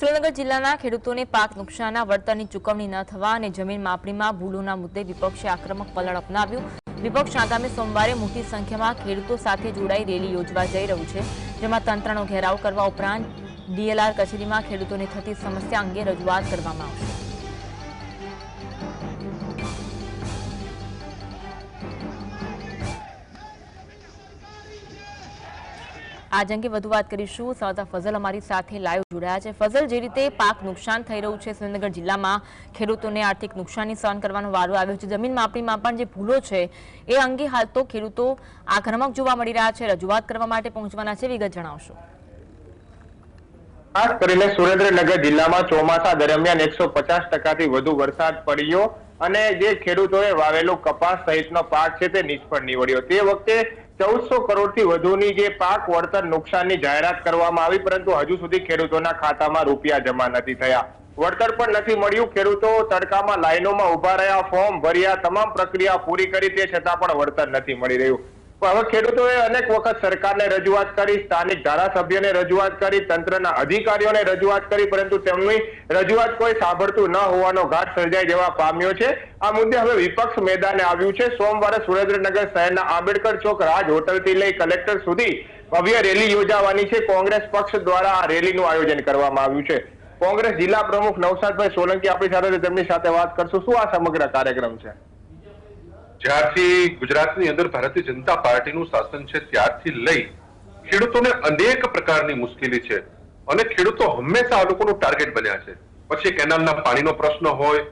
સુરેન્દ્રનગર જિલ્લાના ખેડૂતોને પાક નુકસાનના વળતરની ચૂકવણી ન થવા અને જમીન માપણીમાં ભૂલોના મુદ્દે વિપક્ષે આક્રમક વલણ અપનાવ્યું. વિપક્ષ આગામી સોમવારે મોટી સંખ્યામાં ખેડૂતો સાથે જોડાઈ રેલી યોજવા જઈ રહ્યું છે, જેમાં તંત્રનો ઘેરાવ કરવા ઉપરાંત ડીએલઆર કચેરીમાં ખેડૂતોને થતી સમસ્યા અંગે રજૂઆત કરવામાં આવશે. આજ અંગે વધુ વાત કરીશું. સંવાદદાતા ફઝલ અમારી સાથે લાઈવ જોડાયા છે. ફઝલ જે રીતે પાક નુકસાન થઈ રહ્યું છે, સુરેન્દ્રનગર જિલ્લામાં ખેડૂતોને આર્થિક નુકસાની સહન કરવાનો વારો આવ્યો છે. જમીન માપણીમાં પણ જે ભૂલો છે, એ અંગે હાલ તો ખેડૂતો આક્રમક જોવા મળી રહ્યા છે. રજૂઆત કરવા માટે પહોંચવાના છે, વિગત જણાવશો. ખાસ કરીને સુરેન્દ્રનગર જિલ્લામાં ચોમાસા દરમિયાન એકસો પચાસ ટકાથી વધુ વરસાદ પડ્યો અને જે ખેડૂતોએ વાવેલો કપાસ સહિતનો પાક છે, તે નિષ્ફળ નીવડ્યો. તે વખતે ચૌદસો કરોડથી વધુની જે પાક વળતર નુકસાનની જાહેરાત કરવામાં આવી, પરંતુ હજુ સુધી ખેડૂતોના ખાતામાં રૂપિયા જમા નથી થયા. વળતર પણ નથી મળ્યું. ખેડૂતો તડકામાં લાઈનોમાં ઊભા રહ્યા, ફોર્મ ભર્યા, તમામ પ્રક્રિયા પૂરી કરી તે છતાં પણ વળતર નથી મળી રહ્યું. હવે ખેડૂતોએ અનેક વખત સરકારને રજૂઆત કરી, સ્થાનિક ધારાસભ્યોને રજૂઆત કરી, તંત્રના અધિકારીઓને રજૂઆત કરી, પરંતુ તેમની રજૂઆત કોઈ સાંભળતું ન હોવાનો ઘાટ સર્જાઈ જવા પામ્યો છે. આ મુદ્દે હવે વિપક્ષ મેદાને આવ્યું છે. સોમવારે સુરેન્દ્રનગર શહેરના આંબેડકર ચોક રાજ હોટલથી લઈ કલેક્ટર સુધી ભવ્ય રેલી યોજાવાની છે. કોંગ્રેસ પક્ષ દ્વારા આ રેલીનું આયોજન કરવામાં આવ્યું છે. કોંગ્રેસ જિલ્લા પ્રમુખ નવસાદભાઈ સોલંકી આપણી સાથે તેમની સાથે વાત કરશું. શું આ સમગ્ર કાર્યક્રમ છે? જ્યારથી ગુજરાતની અંદર ભારતીય જનતા પાર્ટીનું શાસન છે, ત્યારથી લઈ ખેડૂતોને અનેક પ્રકારની મુશ્કેલી છે અને ખેડૂતો હંમેશા આ લોકોનું ટાર્ગેટ બન્યા છે. પછી કેનાલના પાણીનો પ્રશ્ન હોય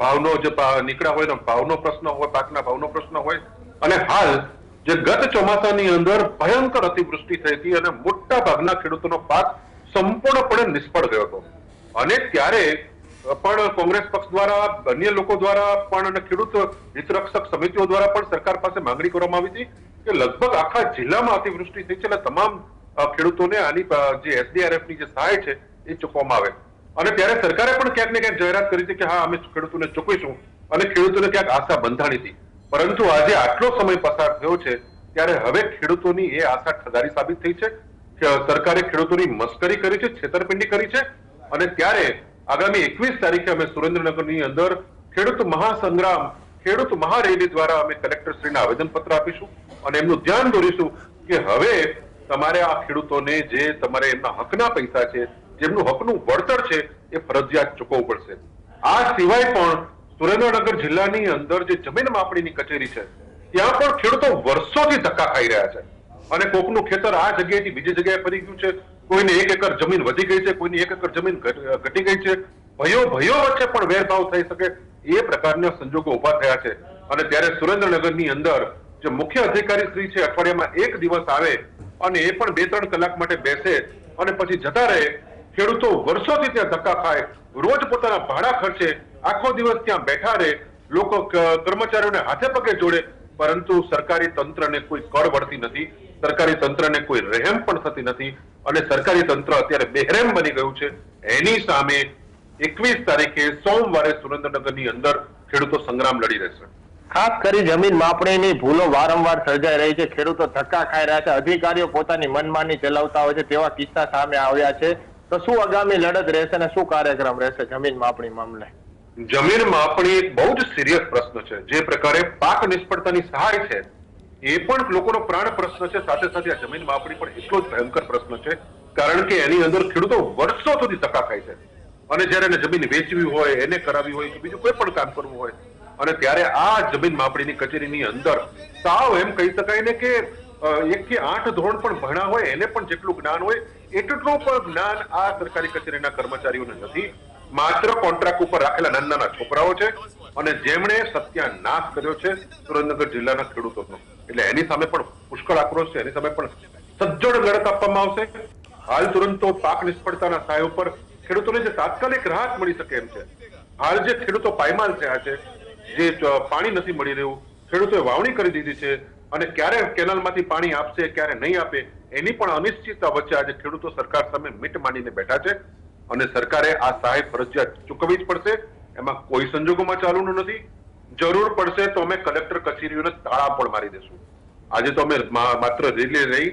ભાવનો જે નીકળ્યા હોય ભાવનો પ્રશ્ન હોય, પાકના ભાવનો પ્રશ્ન હોય. અને હાલ જે ગત ચોમાસાની અંદર ભયંકર અતિવૃષ્ટિ થઈ હતી અને મોટા ભાગના ખેડૂતોનો પાક સંપૂર્ણપણે નિષ્ફળ ગયો હતો. અને ત્યારે પણ કોંગ્રેસ પક્ષ દ્વારા, અન્ય લોકો દ્વારા પણ અને ખેડૂત હિતરક્ષક સમિતિઓ દ્વારા પણ સરકાર પાસે માંગણી કરવામાં આવી હતી કે લગભગ આખા જિલ્લામાં અતિવૃષ્ટિ થઈ છે અને તમામ ખેડૂતોને આની જે એસડીઆરએફની જે સહાય છે એ ચૂકવવામાં આવે. અને ત્યારે સરકારે પણ ક્યાંક ને ક્યાંક જાહેરાત કરી હતી કે હા, અમે ખેડૂતોને ચૂકવીશું અને ખેડૂતોને ક્યાંક આશા બંધાણી હતી. પરંતુ આજે આટલો સમય પસાર થયો છે ત્યારે હવે ખેડૂતોની એ આશા ઠગારી સાબિત થઈ છે. સરકારે ખેડૂતોની મસ્કરી કરી છે, છેતરપિંડી કરી છે અને ત્યારે આગામી એકવીસ તારીખે અમે સુરેન્દ્રનગરની અંદર ખેડૂત મહાસંગ્રામ, ખેડૂત મહારેલી દ્વારા અમે કલેક્ટરશ્રીને આવેદનપત્ર આપીશું અને એમનું ધ્યાન દોરીશું કે હવે તમારે આ ખેડૂતોને જે તમારે એમના હકના પૈસા છે, જેમનું હકનું વળતર છે, એ ફરજિયાત ચૂકવવું પડશે. આ સિવાય પણ સુરેન્દ્રનગર જિલ્લાની અંદર જે જમીન માપણીની કચેરી છે, ત્યાં પણ ખેડૂતો વર્ષોથી ધક્કા ખાઈ રહ્યા છે. અને કોકનું ખેતર આ જગ્યાએથી બીજી જગ્યાએ ફરી ગયું છે કોઈને એક એકર જમીન વધી ગઈ છે, કોઈની એક એકર જમીન ઘટી ગઈ છે. ભયો ભયો વચ્ચે પણ વેરભાવ થઈ શકે એ પ્રકારના સંજોગો ઊભા થયા છે. અને ત્યારે સુરેન્દ્રનગરની અંદર જે મુખ્ય અધિકારી શ્રી છે, અઠવાડિયામાં એક દિવસ આવે અને એ પણ બે ત્રણ કલાક માટે બેસે અને પછી જતા રહે. ખેડૂતો વર્ષોથી ત્યાં ધક્કા ખાય, રોજ પોતાના ભાડા ખર્ચે, આખો દિવસ ત્યાં બેઠા રહે, લોકો કર્મચારીઓને હાથે પગે જોડે, પરંતુ સરકારી તંત્રને કોઈ કળ વળતી નથી. સરકારી તંત્રને કોઈ રહેમ પણ થતી નથી અને સરકારી તંત્ર અત્યારે બેહરેમ બની ગયું છે. એની સામે એકવીસ તારીખે સોમવારે સુરેન્દ્રનગરની અંદર ખેડૂતો સંગ્રામ લડી રહેશે. ખાસ કરી જમીન માપણીની ભૂલો વારંવાર સર્જાઈ રહી છે. ખેડૂતો ધક્કા ખાઈ રહ્યા છે. અધિકારીઓ પોતાની મનમાની ચલાવતા હોય છે. તેવા કિસ્સા સામે આવ્યા છે. તો શું આગામી લડત રહેશે અને શું કાર્યક્રમ રહેશે જમીન માપણી મામલે? જમીન માપણી એક બહુ જ સિરિયસ પ્રશ્ન છે. જે પ્રકારે પાક નિષ્ફળતાની સહાય છે. એ પણ લોકોનો પ્રાણ પ્રશ્ન છે. સાથે સાથે આ જમીન માપણી પણ એટલો જ ભયંકર પ્રશ્ન છે. કારણ કે એની અંદર ખેડૂતો વર્ષો સુધી ધક્કા ખાય છે. અને જયારે એને જમીન વેચવી હોય, એને કરાવી હોય કે બીજું કોઈ પણ કામ કરવું હોય, અને ત્યારે આ જમીન માપણીની કચેરીની અંદર સાવ એમ કહી શકાય ને કે એક થી આઠ ધોરણ પણ ભણ્યા હોય, એને પણ જેટલું જ્ઞાન હોય, એટલું પણ જ્ઞાન આ સરકારી કચેરીના કર્મચારીઓને નથી. માત્ર કોન્ટ્રાક્ટ ઉપર રાખેલા નાના નાના છોકરાઓ છે. અને જેમણે સત્યાનાશ કર્યો છે સુરેન્દ્રનગર જિલ્લાના ખેડૂતોનો. એટલે એની સામે પણ પુષ્કળ આક્રોશ છે, એની સામે પણ સજ્જડ લડત આપવામાં આવશે. હાલ તુરંત પાક નિષ્ફળતાના સહાય ઉપર ખેડૂતોને જે તાત્કાલિક રાહત મળી શકે એમ છે. હાલ જે ખેડૂતો પાયમાલ થયા છે, જે પાણી નથી મળી રહ્યું, ખેડૂતોએ વાવણી કરી દીધી છે અને ક્યારે કેનાલમાંથી પાણી આપશે, ક્યારે નહીં આપે, એની પણ અનિશ્ચિતતા વચ્ચે આજે ખેડૂતો સરકાર સામે મીટ માંડીને બેઠા છે અને સરકારે આ સહાય ફરજિયાત ચૂકવવી જ પડશે. એમાં કોઈ સંજોગોમાં ચાલુનું નથી. જરૂર પડશે તો અમે કલેક્ટર કચેરીઓને તાળા પણ મારી દેશું. આજે તો અમે માત્ર રેલી રહી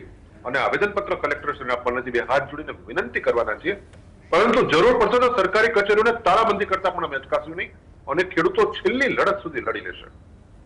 અને આવેદનપત્ર કલેક્ટરશ્રીને આપવાના છે બે હાથ જોડીને વિનંતી કરવાના છીએ. પરંતુ જરૂર પડશે તો સરકારી કચેરીઓને તાળાબંધી કરતા પણ અમે અચકાશું નહીં અને ખેડૂતો છેલ્લી લડત સુધી લડી લેશે.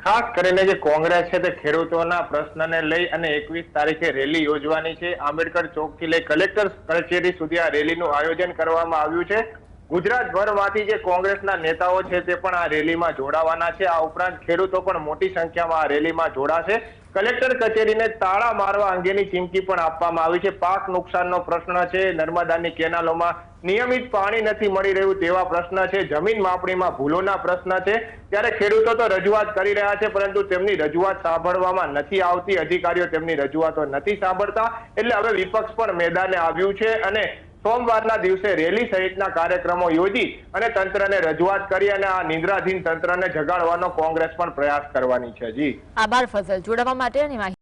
ખાસ કરીને જે કોંગ્રેસ છે તે ખેડૂતોના પ્રશ્નને લઈ અને એકવીસ તારીખે રેલી યોજવાની છે. આંબેડકર ચોકથી લઈ કલેક્ટર કચેરી સુધી આ રેલીનું આયોજન કરવામાં આવ્યું છે. ગુજરાતભરમાંથી જે કોંગ્રેસના નેતાઓ છે તે પણ આ રેલીમાં જોડાવાના છે. આ ઉપરાંત ખેડૂતો પણ મોટી સંખ્યામાં આ રેલીમાં જોડાશે. કલેક્ટર કચેરીને તાળા મારવા અંગેની ચીમકી પણ આપવામાં આવી છે. પાક નુકસાનનો પ્રશ્ન છે. નર્મદાની કેનાલોમાં નિયમિત પાણી નથી મળી રહ્યું તેવા પ્રશ્ન છે. જમીન માપણીમાં ભૂલોના પ્રશ્ન છે. ત્યારે ખેડૂતો તો રજૂઆત કરી રહ્યા છે, પરંતુ તેમની રજૂઆત સાંભળવામાં નથી આવતી. અધિકારીઓ તેમની રજૂઆતો નથી સાંભળતા. એટલે હવે વિપક્ષ પણ મેદાને આવ્યું છે અને સોમવારના દિવસે રેલી સહિતના કાર્યક્રમો યોજી અને તંત્રને રજૂઆત કરી અને આ નિંદ્રાધીન તંત્રને જગાડવાનો કોંગ્રેસ પણ પ્રયાસ કરવાની છે. જી. આભાર ફસલ જોડાવા માટે